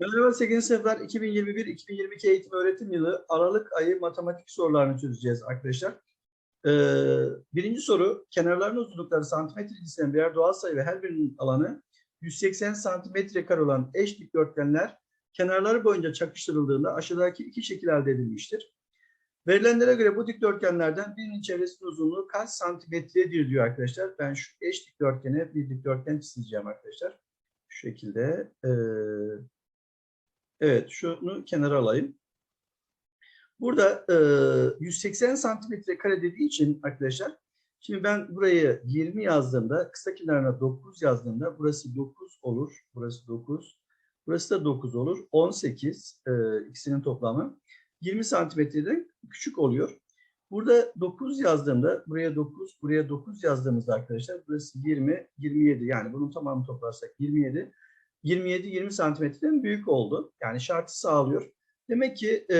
Merhaba 8. sınıflar 2021-2022 eğitim öğretim yılı Aralık ayı matematik sorularını çözeceğiz arkadaşlar. Ee, birinci soru kenarların uzunlukları santimetre cinsinden birer doğal sayı ve her birinin alanı 180 santimetre kare olan eş dikdörtgenler kenarları boyunca çakıştırıldığında aşağıdaki iki şekil elde edilmiştir. Verilenlere göre bu dikdörtgenlerden birinin çevresinin uzunluğu kaç santimetredir diyor arkadaşlar. Ben şu eş dikdörtgene bir dikdörtgen çizeceğim arkadaşlar. Şu şekilde. Ee, Evet, şunu kenara alayım. Burada e, 180 santimetre kare dediği için arkadaşlar, şimdi ben burayı 20 yazdığımda, kısa kenarına 9 yazdığımda burası 9 olur, burası 9, burası da 9 olur. 18 e, ikisinin toplamı 20 santimetreden küçük oluyor. Burada 9 yazdığımda, buraya 9, buraya 9 yazdığımızda arkadaşlar, burası 20, 27 yani bunun tamamını toplarsak 27. 27-20 santimetreden büyük oldu. Yani şartı sağlıyor. Demek ki e,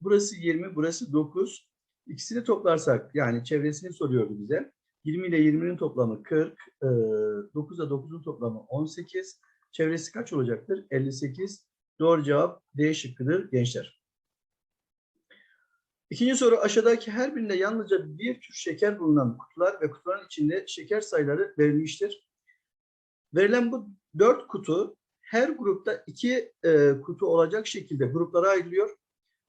burası 20, burası 9. İkisini toplarsak yani çevresini soruyordu bize. 20 ile 20'nin toplamı 40, e, 9 ile 9'un toplamı 18. Çevresi kaç olacaktır? 58. Doğru cevap D şıkkıdır gençler. İkinci soru aşağıdaki her birinde yalnızca bir tür şeker bulunan kutular ve kutuların içinde şeker sayıları verilmiştir. Verilen bu dört kutu her grupta iki e, kutu olacak şekilde gruplara ayrılıyor.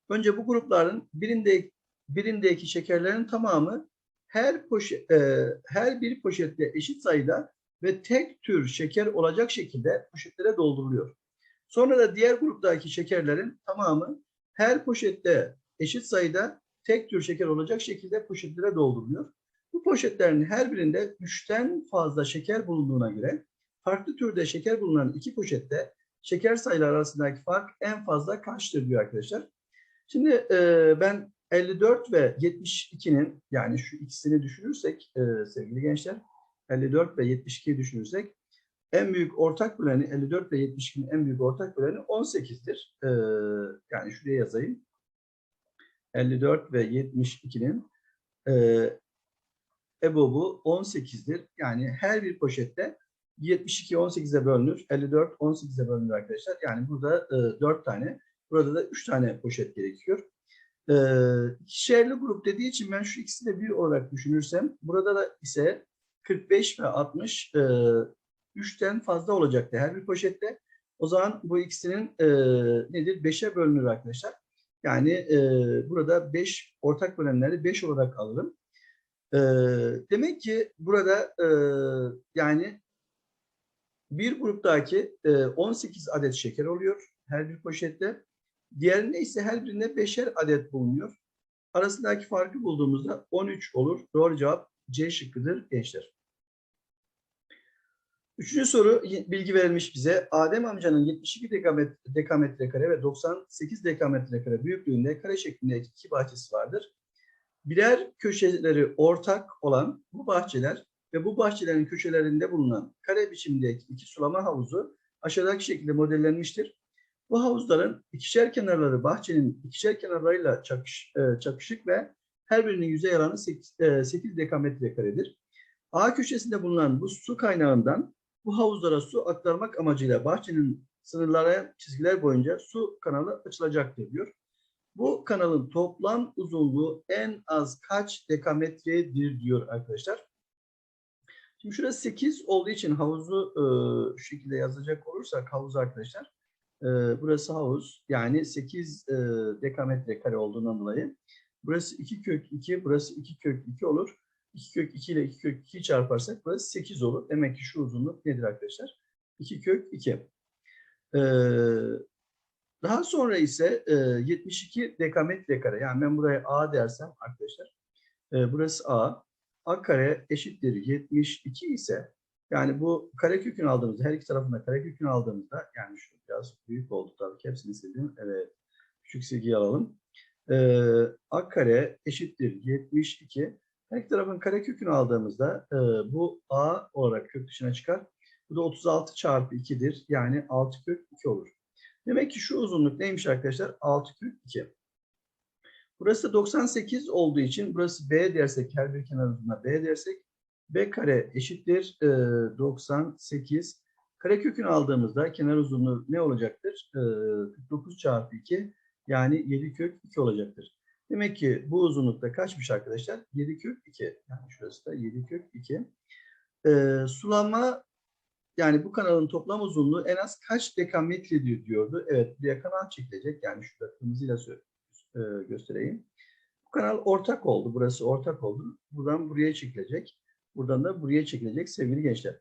Önce bu grupların birinde birindeki şekerlerin tamamı her poşet, e, her bir poşette eşit sayıda ve tek tür şeker olacak şekilde poşetlere dolduruluyor. Sonra da diğer gruptaki şekerlerin tamamı her poşette eşit sayıda tek tür şeker olacak şekilde poşetlere dolduruluyor. Bu poşetlerin her birinde üçten fazla şeker bulunduğuna göre farklı türde şeker bulunan iki poşette şeker sayıları arasındaki fark en fazla kaçtır diyor arkadaşlar. Şimdi e, ben 54 ve 72'nin yani şu ikisini düşünürsek e, sevgili gençler 54 ve 72'yi düşünürsek en büyük ortak böleni 54 ve 72'nin en büyük ortak böleni 18'dir. E, yani şuraya yazayım. 54 ve 72'nin e, EBOB'u 18'dir. Yani her bir poşette 72 18'e bölünür. 54 18'e bölünür arkadaşlar. Yani burada e, 4 tane. Burada da 3 tane poşet gerekiyor. E, ikişerli grup dediği için ben şu ikisini de bir olarak düşünürsem burada da ise 45 ve 60 e, 3'ten fazla olacaktı her bir poşette. O zaman bu ikisinin e, nedir? 5'e bölünür arkadaşlar. Yani e, burada 5 ortak bölenleri 5 olarak alırım. E, demek ki burada e, yani bir gruptaki 18 e, adet şeker oluyor her bir poşette. Diğerinde ise her birinde beşer adet bulunuyor. Arasındaki farkı bulduğumuzda 13 olur. Doğru cevap C şıkkıdır gençler. Üçüncü soru bilgi verilmiş bize. Adem amcanın 72 dekametre, dekametre kare ve 98 dekametre kare büyüklüğünde kare şeklindeki iki bahçesi vardır. Birer köşeleri ortak olan bu bahçeler ve bu bahçelerin köşelerinde bulunan kare biçimdeki iki sulama havuzu aşağıdaki şekilde modellenmiştir. Bu havuzların ikişer kenarları bahçenin ikişer kenarlarıyla çakış, e, çakışık ve her birinin yüzey alanı 8, e, 8 dekametre karedir. A köşesinde bulunan bu su kaynağından bu havuzlara su aktarmak amacıyla bahçenin sınırlara çizgiler boyunca su kanalı açılacaktır diyor. Bu kanalın toplam uzunluğu en az kaç dekametredir diyor arkadaşlar. Şimdi şurası 8 olduğu için havuzu e, şu şekilde yazacak olursak havuz arkadaşlar. E, burası havuz. Yani 8 e, dekametre kare olduğundan dolayı. Burası 2 kök 2, burası 2 kök 2 olur. 2 kök 2 ile 2 kök 2 çarparsak burası 8 olur. Demek ki şu uzunluk nedir arkadaşlar? 2 kök 2. Ee, daha sonra ise e, 72 dekametre kare. Yani ben buraya A dersem arkadaşlar. E, burası A a kare eşittir 72 ise yani bu karekökünü aldığımızda her iki tarafında karekökünü aldığımızda yani şu biraz büyük oldu tabii ki hepsini sildim. Evet. Küçük silgiyi alalım. Ee, a kare eşittir 72. Her iki tarafın karekökünü aldığımızda e, bu a olarak kök dışına çıkar. Bu da 36 çarpı 2'dir. Yani 6 kök 2 olur. Demek ki şu uzunluk neymiş arkadaşlar? 6 kök 2. Burası 98 olduğu için burası B dersek her bir kenar uzunluğuna B dersek B kare eşittir e, 98. Karekökünü aldığımızda kenar uzunluğu ne olacaktır? Ee, 49 çarpı 2 yani 7 kök 2 olacaktır. Demek ki bu uzunlukta kaçmış arkadaşlar? 7 kök 2. Yani şurası da 7 kök 2. Ee, sulanma yani bu kanalın toplam uzunluğu en az kaç dekametre diyor- diyordu. Evet buraya kanal çekilecek. Yani şurada kırmızıyla sö- e, göstereyim. Bu kanal ortak oldu. Burası ortak oldu. Buradan buraya çekilecek. Buradan da buraya çekilecek sevgili gençler.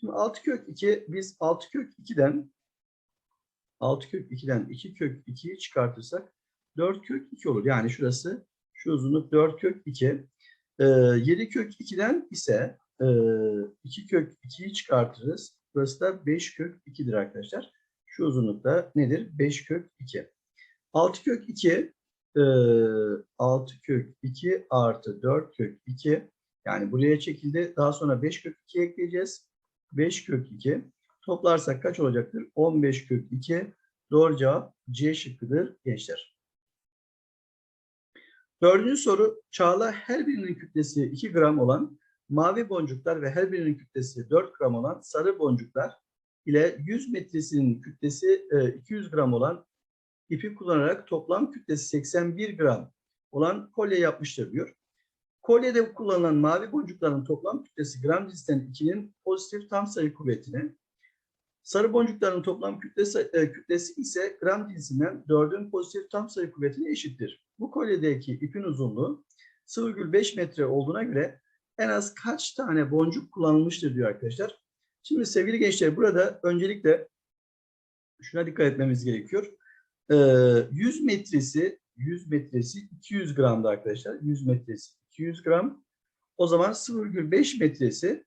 Şimdi 6 kök 2 biz 6 kök 2'den 6 kök 2'den 2 kök 2'yi çıkartırsak 4 kök 2 olur. Yani şurası şu uzunluk 4 kök 2. Ee, 7 kök 2'den ise e, 2 kök 2'yi çıkartırız. Burası da 5 kök 2'dir arkadaşlar. Şu uzunlukta nedir? 5 kök 2. 6 kök 2 e, 6 kök 2 artı 4 kök 2 yani buraya çekildi. Daha sonra 5 kök 2 ekleyeceğiz. 5 kök 2 toplarsak kaç olacaktır? 15 kök 2. Doğru cevap C şıkkıdır gençler. Dördüncü soru. Çağla her birinin kütlesi 2 gram olan mavi boncuklar ve her birinin kütlesi 4 gram olan sarı boncuklar ile 100 metresinin kütlesi e, 200 gram olan ipi kullanarak toplam kütlesi 81 gram olan kolye yapmıştır diyor. Kolyede kullanılan mavi boncukların toplam kütlesi gram cinsinden 2'nin pozitif tam sayı kuvvetine, sarı boncukların toplam kütlesi, e, kütlesi ise gram cinsinden 4'ün pozitif tam sayı kuvvetine eşittir. Bu kolyedeki ipin uzunluğu 0,5 metre olduğuna göre en az kaç tane boncuk kullanılmıştır diyor arkadaşlar. Şimdi sevgili gençler burada öncelikle şuna dikkat etmemiz gerekiyor. Ee, 100 metresi 100 metresi 200 gramdı arkadaşlar. 100 metresi 200 gram. O zaman 0,5 metresi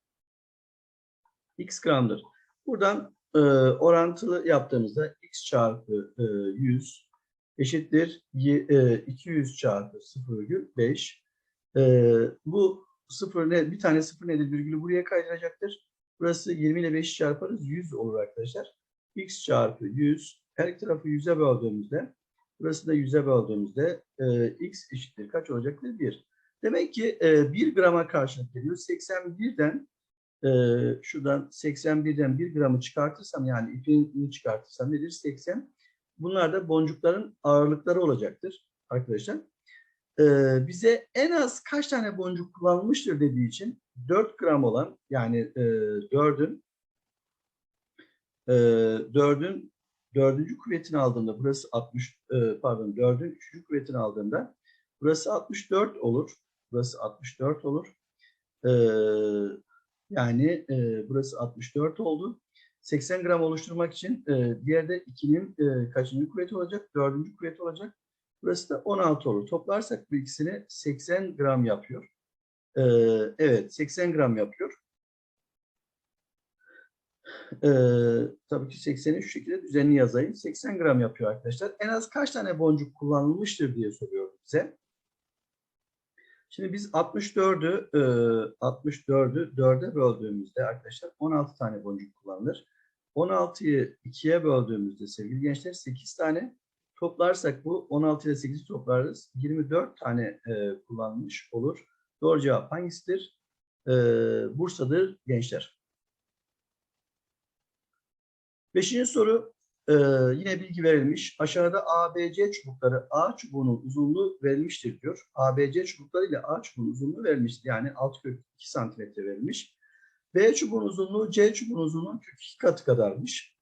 x gramdır. Buradan e, orantılı yaptığımızda x çarpı e, 100 eşittir y- e, 200 çarpı 0,5. E, bu sıfır ne? Bir tane sıfır nedir? Virgülü buraya kaydıracaktır. Burası 20 ile 5 çarparız. 100 olur arkadaşlar. x çarpı 100 her iki tarafı 100'e böldüğümüzde burası da 100'e böldüğümüzde e, x eşittir. Kaç olacaktır? 1. Demek ki e, 1 grama karşılık geliyor. 81'den e, şuradan 81'den 1 gramı çıkartırsam yani ipini çıkartırsam nedir? 80. Bunlar da boncukların ağırlıkları olacaktır arkadaşlar. E, bize en az kaç tane boncuk kullanılmıştır dediği için 4 gram olan yani e, 4'ün e, 4'ün dördüncü kuvvetini aldığımda burası 60 e, pardon 4'ün üçüncü kuvvetini aldığımda burası 64 olur. Burası 64 olur. E, yani e, burası 64 oldu. 80 gram oluşturmak için e, diğer de 2'nin e, kaçıncı kuvveti olacak? Dördüncü kuvveti olacak. Burası da 16 olur. Toplarsak bu ikisini 80 gram yapıyor. Evet 80 gram yapıyor. Ee, tabii ki 80'i şu şekilde düzenli yazayım. 80 gram yapıyor arkadaşlar. En az kaç tane boncuk kullanılmıştır diye soruyor bize. Şimdi biz 64'ü e, 64'ü 4'e böldüğümüzde arkadaşlar 16 tane boncuk kullanılır. 16'yı 2'ye böldüğümüzde sevgili gençler 8 tane toplarsak bu 16 ile 8'i toplarız. 24 tane e, kullanılmış olur. Doğru cevap hangisidir? E, Bursa'dır gençler. Beşinci soru e, yine bilgi verilmiş. Aşağıda ABC çubukları A çubuğunun uzunluğu verilmiştir diyor. ABC çubukları ile A çubuğunun uzunluğu verilmiştir. Yani 6 kök 2 santimetre verilmiş. B çubuğun uzunluğu C çubuğun uzunluğunun kök 2 katı kadarmış.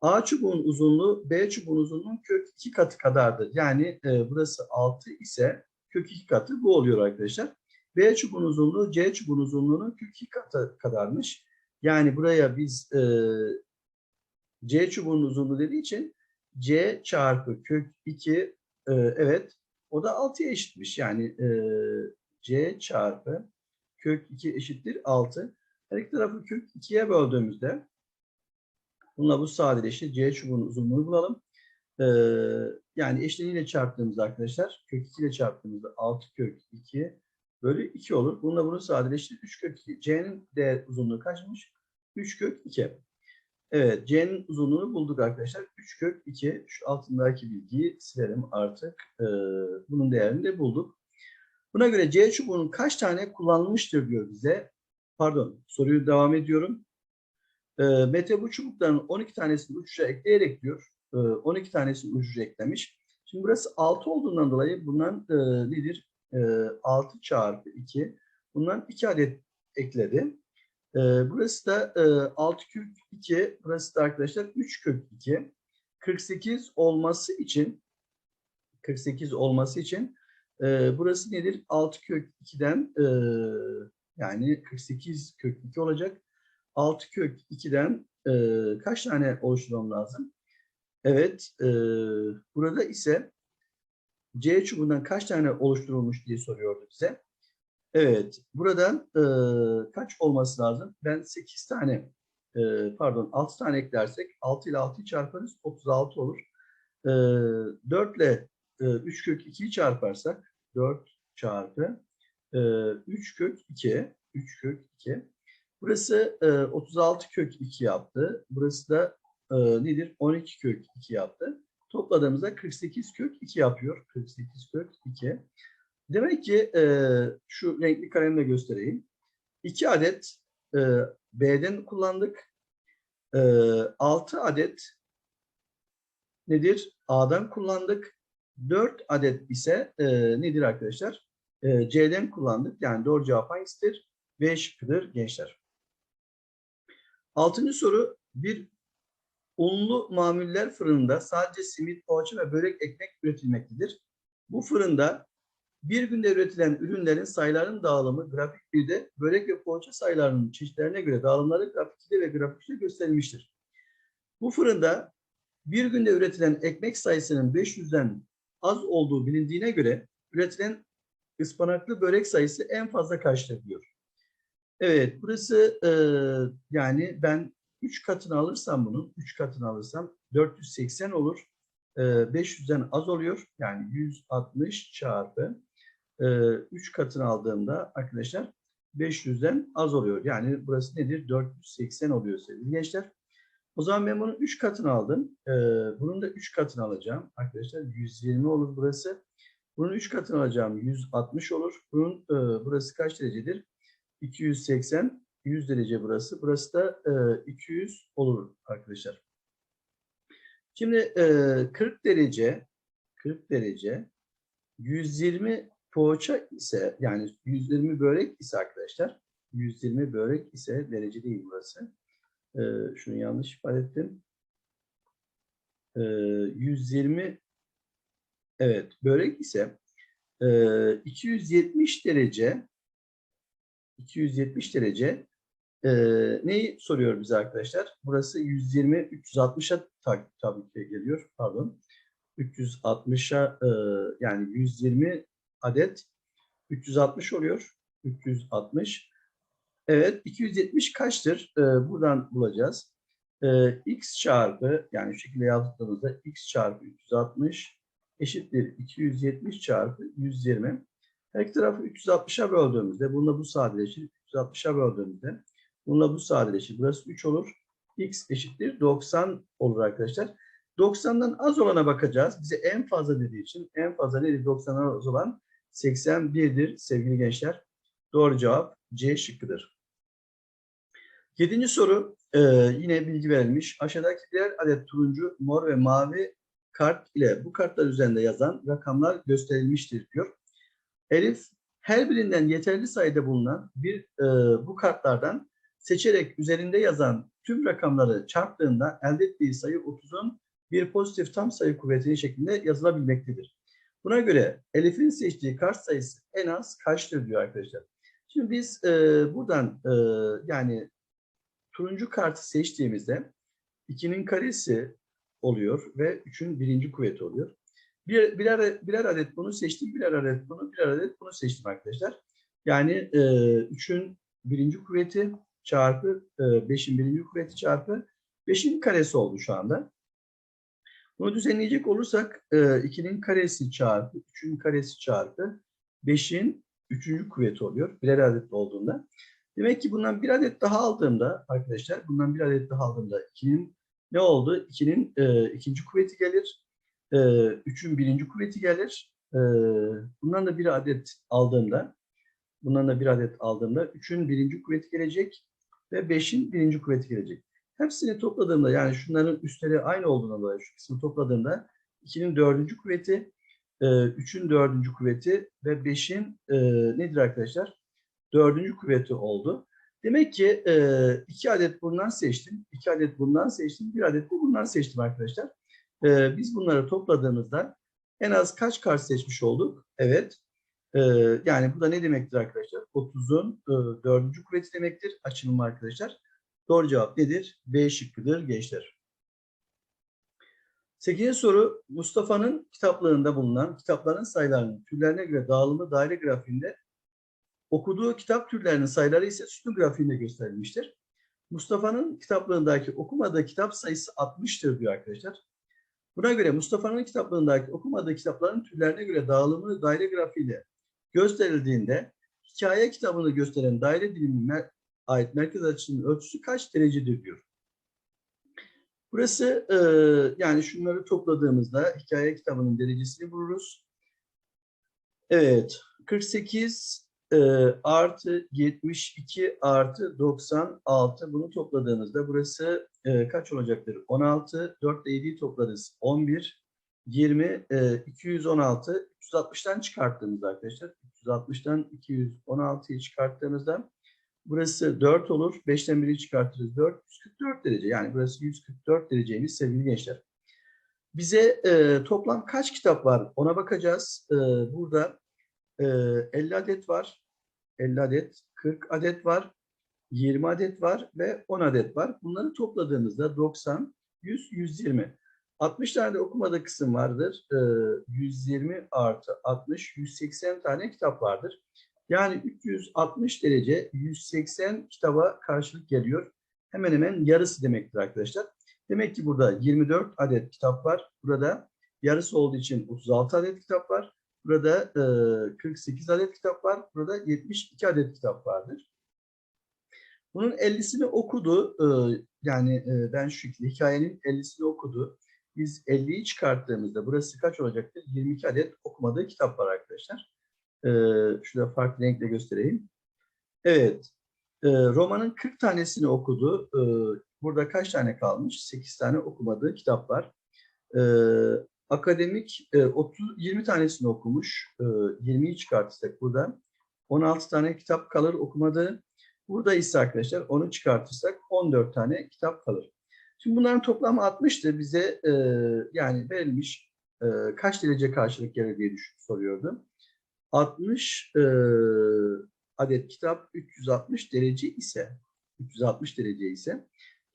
A çubuğun uzunluğu B çubuğun uzunluğunun kök 2 katı kadardır. Yani e, burası 6 ise kök 2 katı bu oluyor arkadaşlar. B çubuğun uzunluğu C çubuğun uzunluğunun kök 2 katı kadarmış. Yani buraya biz e, C çubuğunun uzunluğu dediği için C çarpı kök 2 e, evet o da 6'ya eşitmiş. Yani e, C çarpı kök 2 eşittir 6. Her iki tarafı kök 2'ye böldüğümüzde bununla bu sadeleşir. C çubuğunun uzunluğunu bulalım. E, yani eşleniyle çarptığımızda arkadaşlar kök 2 ile çarptığımızda 6 kök 2 bölü 2 olur. Bununla bunu sadeleştir. 3 kök 2. C'nin değer uzunluğu kaçmış? 3 kök 2. Evet, C'nin uzunluğunu bulduk arkadaşlar. 3 kök 2. Şu altındaki bilgiyi silelim artık. Ee, bunun değerini de bulduk. Buna göre C çubuğunun kaç tane kullanılmıştır diyor bize. Pardon, soruyu devam ediyorum. E, Mete bu çubukların 12 tanesini uçuşa ekleyerek diyor. E, 12 tanesini uçuşa eklemiş. Şimdi burası 6 olduğundan dolayı bundan e, nedir? E, 6 çarpı 2. Bundan 2 adet ekledi. E, burası da e, 6 kök 2. Burası da arkadaşlar 3 kök 2. 48 olması için 48 olması için e, burası nedir? 6 kök 2'den e, yani 48 kök 2 olacak. 6 kök 2'den e, kaç tane oluşturmam lazım? Evet. E, burada ise C çubuğundan kaç tane oluşturulmuş diye soruyordu bize. Evet. Buradan e, kaç olması lazım? Ben 8 tane e, pardon 6 tane eklersek 6 ile 6'yı çarparız 36 olur. E, 4 ile e, 3 kök 2'yi çarparsak 4 çarpı e, 3 kök 2 3 kök 2 burası e, 36 kök 2 yaptı. Burası da e, nedir? 12 kök 2 yaptı. Topladığımızda 48 kök 2 yapıyor. 48 kök 2. Demek ki e, şu renkli kalemle göstereyim. 2 adet e, B'den kullandık. E, 6 adet nedir? A'dan kullandık. 4 adet ise e, nedir arkadaşlar? E, C'den kullandık. Yani doğru cevap hangisidir? B şıkkıdır gençler. Altıncı soru. Bir unlu mamuller fırınında sadece simit, poğaça ve börek ekmek üretilmektedir. Bu fırında bir günde üretilen ürünlerin sayıların dağılımı grafik 1'de börek ve poğaça sayılarının çeşitlerine göre dağılımları grafik 2'de ve grafik 3'de gösterilmiştir. Bu fırında bir günde üretilen ekmek sayısının 500'den az olduğu bilindiğine göre üretilen ıspanaklı börek sayısı en fazla kaçtır diyor. Evet burası e, yani ben 3 katını alırsam bunun 3 katını alırsam 480 olur. E, 500'den az oluyor. Yani 160 çarpı e, 3 katını aldığımda arkadaşlar 500'den az oluyor. Yani burası nedir? 480 oluyor sevgili gençler. O zaman ben bunun 3 katını aldım. Ee, bunun da 3 katını alacağım. Arkadaşlar 120 olur burası. Bunun 3 katını alacağım. 160 olur. Bunun e, burası kaç derecedir? 280. 100 derece burası. Burası da e, 200 olur arkadaşlar. Şimdi e, 40 derece 40 derece 120 poğaça ise yani 120 börek ise arkadaşlar 120 börek ise derece değil burası. Ee, şunu yanlış ifade ettim. Ee, 120 evet börek ise e, 270 derece 270 derece e, neyi soruyor bize arkadaşlar? Burası 120 360'a ta, tabii ki geliyor. Pardon. 360'a e, yani 120 adet 360 oluyor. 360 Evet, 270 kaçtır? Ee, buradan bulacağız. Ee, x çarpı, yani şu şekilde yazdığımızda x çarpı 360 eşittir 270 çarpı 120. Her iki tarafı 360'a böldüğümüzde, bununla bu sadeleşir. 360'a böldüğümüzde, bununla bu sadeleşir. Burası 3 olur. x eşittir 90 olur arkadaşlar. 90'dan az olana bakacağız. Bize en fazla dediği için en fazla nedir? 90'dan az olan 81'dir sevgili gençler. Doğru cevap C şıkkıdır. Yedinci soru e, yine bilgi verilmiş. Aşağıdaki birer adet turuncu, mor ve mavi kart ile bu kartlar üzerinde yazan rakamlar gösterilmiştir diyor. Elif her birinden yeterli sayıda bulunan bir e, bu kartlardan seçerek üzerinde yazan tüm rakamları çarptığında elde ettiği sayı 30'un bir pozitif tam sayı kuvvetinin şeklinde yazılabilmektedir. Buna göre Elif'in seçtiği kart sayısı en az kaçtır diyor arkadaşlar. Şimdi biz e, buradan e, yani turuncu kartı seçtiğimizde 2'nin karesi oluyor ve 3'ün birinci kuvveti oluyor. Bir, birer, birer adet bunu seçtim, birer adet bunu, birer adet bunu seçtim arkadaşlar. Yani e, 3'ün birinci kuvveti çarpı e, 5'in birinci kuvveti çarpı 5'in karesi oldu şu anda. Bunu düzenleyecek olursak e, 2'nin karesi çarpı 3'ün karesi çarpı 5'in üçüncü kuvveti oluyor. Birer adet olduğunda. Demek ki bundan bir adet daha aldığımda arkadaşlar bundan bir adet daha aldığımda 2'nin ne oldu? 2'nin e, ikinci kuvveti gelir. E, 3'ün birinci kuvveti gelir. E, bundan da bir adet aldığımda bundan da bir adet aldığımda 3'ün birinci kuvveti gelecek ve 5'in birinci kuvveti gelecek. Hepsini topladığımda yani şunların üstleri aynı olduğuna dolayı şu kısmı topladığımda 2'nin dördüncü kuvveti, 3'ün dördüncü kuvveti ve 5'in e, nedir arkadaşlar? Dördüncü kuvveti oldu. Demek ki e, iki adet bundan seçtim, iki adet bundan seçtim, bir adet de bundan seçtim arkadaşlar. E, biz bunları topladığımızda en az kaç kart seçmiş olduk? Evet. E, yani bu da ne demektir arkadaşlar? 30'un e, dördüncü kuvveti demektir açılımı arkadaşlar. Doğru cevap nedir? B şıkkıdır gençler. Sekizinci soru Mustafa'nın kitaplığında bulunan kitapların sayılarının türlerine göre dağılımı daire grafiğinde okuduğu kitap türlerinin sayıları ise sütun grafiğinde gösterilmiştir. Mustafa'nın kitaplığındaki okumadığı kitap sayısı 60'tır diyor arkadaşlar. Buna göre Mustafa'nın kitaplığındaki okumadığı kitapların türlerine göre dağılımı daire grafiğiyle gösterildiğinde hikaye kitabını gösteren daire dilimine ait merkez açısının ölçüsü kaç derecedir diyor. Burası e, yani şunları topladığımızda hikaye kitabının derecesini buluruz. Evet 48 e, artı 72 artı 96 bunu topladığımızda burası e, kaç olacaktır? 16, 4 ile 7'yi toplarız. 11, 20, e, 216, 360'tan çıkarttığımızda arkadaşlar 360'tan 216'yı çıkarttığımızda burası 4 olur. 5'ten 1'i çıkartırız 4, 144 derece. Yani burası 144 dereceymiş sevgili gençler. Bize e, toplam kaç kitap var ona bakacağız. E, burada e, 50 adet var. 50 adet, 40 adet var. 20 adet var ve 10 adet var. Bunları topladığımızda 90, 100, 120. 60 tane de okumada kısım vardır. Ee, 120 artı 60, 180 tane kitap vardır. Yani 360 derece 180 kitaba karşılık geliyor. Hemen hemen yarısı demektir arkadaşlar. Demek ki burada 24 adet kitap var. Burada yarısı olduğu için 36 adet kitap var. Burada e, 48 adet kitap var. Burada 72 adet kitap vardır. Bunun 50'sini okudu. E, yani e, ben şu hikayenin 50'sini okudu. Biz 50'yi çıkarttığımızda burası kaç olacaktır? 22 adet okumadığı kitap var arkadaşlar. E, şurada farklı renkle göstereyim. Evet. E, romanın 40 tanesini okudu. E, burada kaç tane kalmış? 8 tane okumadığı kitap var. E, akademik e, 30 20 tanesini okumuş. E, 20'yi çıkartırsak burada 16 tane kitap kalır okumadığı. Burada ise arkadaşlar onu çıkartırsak 14 tane kitap kalır. Şimdi bunların toplamı 60'tır. Bize e, yani verilmiş e, kaç derece karşılık gelir diye düşün, soruyordum. 60 e, adet kitap 360 derece ise 360 derece ise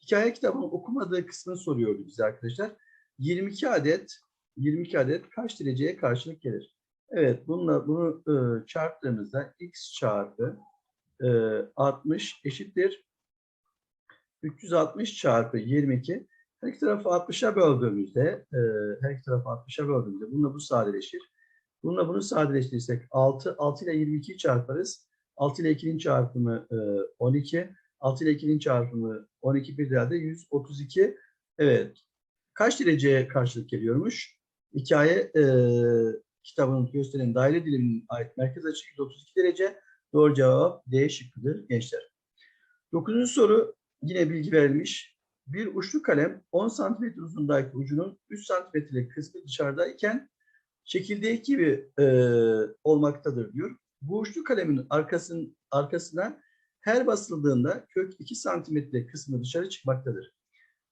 hikaye kitabının okumadığı kısmını soruyordu bize arkadaşlar. 22 adet 22 adet kaç dereceye karşılık gelir? Evet, bununla bunu e, çarptığımızda x çarpı e, 60 eşittir 360 çarpı 22. Her iki tarafı 60'a böldüğümüzde, e, her iki tarafı 60'a böldüğümüzde bununla bu sadeleşir. Bununla bunu sadeleştirirsek 6, 6 ile 22'yi çarparız. 6 ile 2'nin çarpımı e, 12. 6 ile 2'nin çarpımı 12 bir daha da 132. Evet. Kaç dereceye karşılık geliyormuş? Hikaye e, kitabının gösteren daire diliminin ait merkez açı 132 derece. Doğru cevap D şıkkıdır gençler. Dokuzuncu soru yine bilgi verilmiş. Bir uçlu kalem 10 cm uzunluğundaki ucunun 3 cm'lik kısmı dışarıdayken çekildiği gibi e, olmaktadır diyor. Bu uçlu kalemin arkasının, arkasına her basıldığında kök 2 cm'lik kısmı dışarı çıkmaktadır.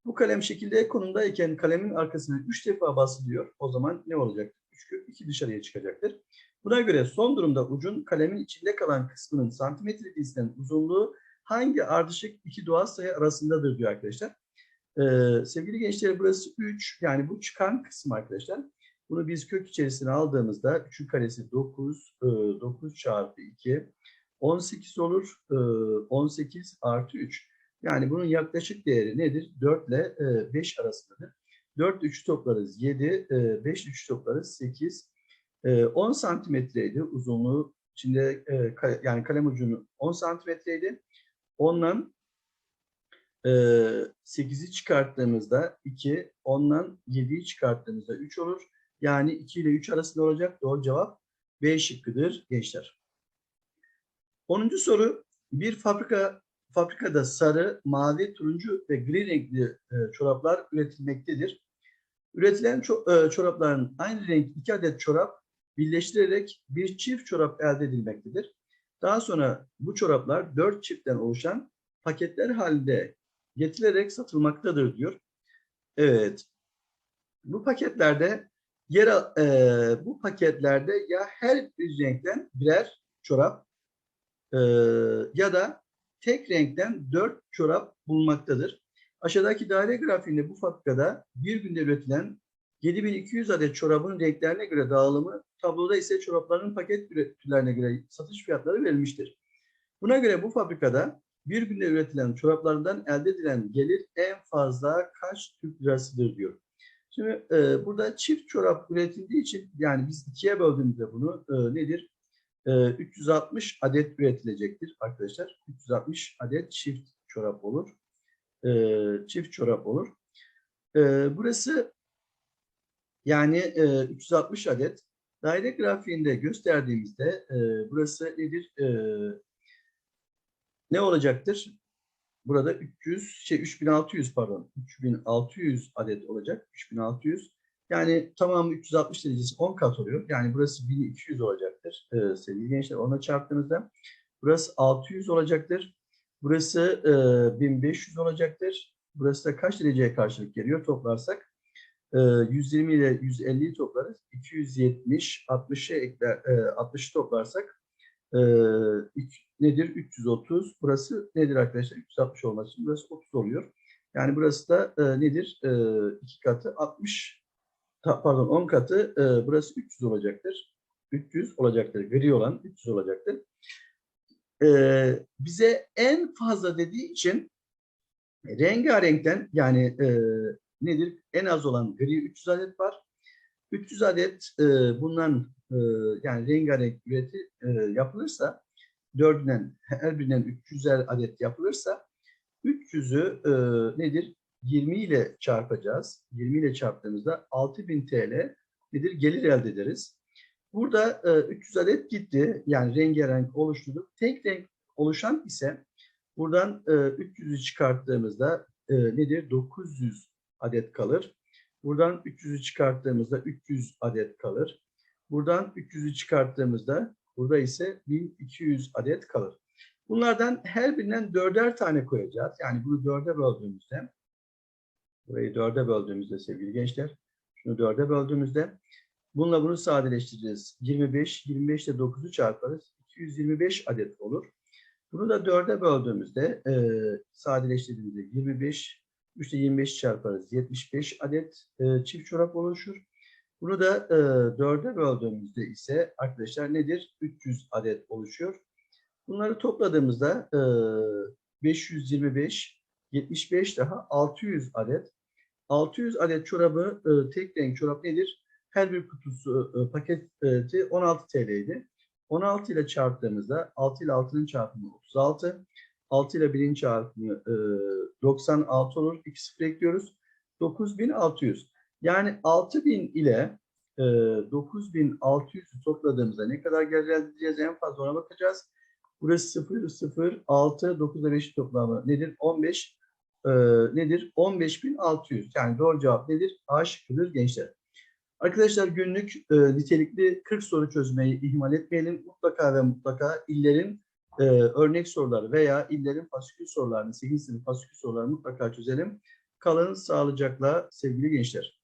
Bu kalem şekilde konumdayken kalemin arkasına 3 defa basılıyor. O zaman ne olacak? 3 kök 2 dışarıya çıkacaktır. Buna göre son durumda ucun kalemin içinde kalan kısmının santimetre cinsinden uzunluğu hangi ardışık iki doğal sayı arasındadır diyor arkadaşlar. Ee, sevgili gençler burası 3 yani bu çıkan kısım arkadaşlar. Bunu biz kök içerisine aldığımızda 3'ün karesi 9, 9 çarpı 2, 18 olur. 18 artı 3. Yani bunun yaklaşık değeri nedir? 4 ile 5 arasındadır. 4 3 toplarız 7, 5 3 toplarız 8. 10 santimetreydi uzunluğu içinde yani kalem ucunu 10 santimetreydi. Ondan 8'i çıkarttığımızda 2, ondan 7'yi çıkarttığımızda 3 olur. Yani 2 ile 3 arasında olacak. Doğru cevap B şıkkıdır gençler. 10. soru bir fabrika fabrikada sarı, mavi, turuncu ve gri renkli e, çoraplar üretilmektedir. Üretilen ço- e, çorapların aynı renk iki adet çorap birleştirerek bir çift çorap elde edilmektedir. Daha sonra bu çoraplar dört çiftten oluşan paketler halinde getirilerek satılmaktadır diyor. Evet. Bu paketlerde yer e, bu paketlerde ya her bir renkten birer çorap e, ya da tek renkten dört çorap bulunmaktadır. Aşağıdaki daire grafiğinde bu fabrikada bir günde üretilen 7200 adet çorabın renklerine göre dağılımı, tabloda ise çorapların paket türlerine göre satış fiyatları verilmiştir. Buna göre bu fabrikada bir günde üretilen çoraplardan elde edilen gelir en fazla kaç Türk lirasıdır diyor. Şimdi e, burada çift çorap üretildiği için yani biz ikiye böldüğümüzde bunu e, nedir? E, 360 adet üretilecektir arkadaşlar. 360 adet çift çorap olur. E, çift çorap olur. E, burası yani e, 360 adet. Daire grafiğinde gösterdiğimizde e, burası nedir? E, ne olacaktır? Burada 300 şey 3600 pardon 3600 adet olacak. 3600 yani tamamı 360 derecesi 10 kat oluyor. Yani burası 1200 olacaktır. Ee, sevgili gençler ona çarptığınızda burası 600 olacaktır. Burası e, 1500 olacaktır. Burası da kaç dereceye karşılık geliyor toplarsak? E, 120 ile 150'yi toplarız. 270, 60'ı ekler, e, 60'ı toplarsak e, üç- nedir? 330. Burası nedir arkadaşlar? 360 olması için burası 30 oluyor. Yani burası da e, nedir? E, iki katı 60 ta- pardon 10 katı e, burası 300 olacaktır. 300 olacaktır. Gri olan 300 olacaktır. E, bize en fazla dediği için rengarenkten yani e, nedir? En az olan gri 300 adet var. 300 adet e, bundan e, yani rengarenk üreti e, yapılırsa dördünden her birinden 300'er adet yapılırsa 300'ü e, nedir? 20 ile çarpacağız. 20 ile çarptığımızda 6000 TL nedir? Gelir elde ederiz. Burada e, 300 adet gitti. Yani rengarenk oluşturduk. Tek renk oluşan ise buradan e, 300'ü çıkarttığımızda e, nedir? 900 adet kalır. Buradan 300'ü çıkarttığımızda 300 adet kalır. Buradan 300'ü çıkarttığımızda burada ise 1200 adet kalır. Bunlardan her birinden dörder tane koyacağız. Yani bunu dörde böldüğümüzde burayı dörde böldüğümüzde sevgili gençler şunu dörde böldüğümüzde bununla bunu sadeleştireceğiz. 25, 25 ile 9'u çarparız. 225 adet olur. Bunu da dörde böldüğümüzde e, sadeleştirdiğimizde 25, 3 ile 25 çarparız. 75 adet e, çift çorap oluşur. Bunu da e, dörde böldüğümüzde ise arkadaşlar nedir? 300 adet oluşuyor. Bunları topladığımızda e, 525, 75 daha 600 adet. 600 adet çorabı e, tek renk çorap nedir? Her bir kutusu e, paketi 16 TL idi. 16 ile çarptığımızda 6 ile 6'nın çarpımı 36. 6 ile 1'in çarpımı e, 96 olur. 2 sıfır ekliyoruz. 9600. Yani 6000 ile e, 9600'ü topladığımızda ne kadar gelir elde edeceğiz? En fazla ona bakacağız. Burası 0, 0, 6, 9 ile 5 toplamı nedir? 15. E, nedir? 15600. Yani doğru cevap nedir? A şıkkıdır gençler. Arkadaşlar günlük e, nitelikli 40 soru çözmeyi ihmal etmeyelim. Mutlaka ve mutlaka illerin e, örnek soruları veya illerin fasikül sorularını, 8. sınıf fasikül sorularını mutlaka çözelim. Kalın sağlıcakla sevgili gençler.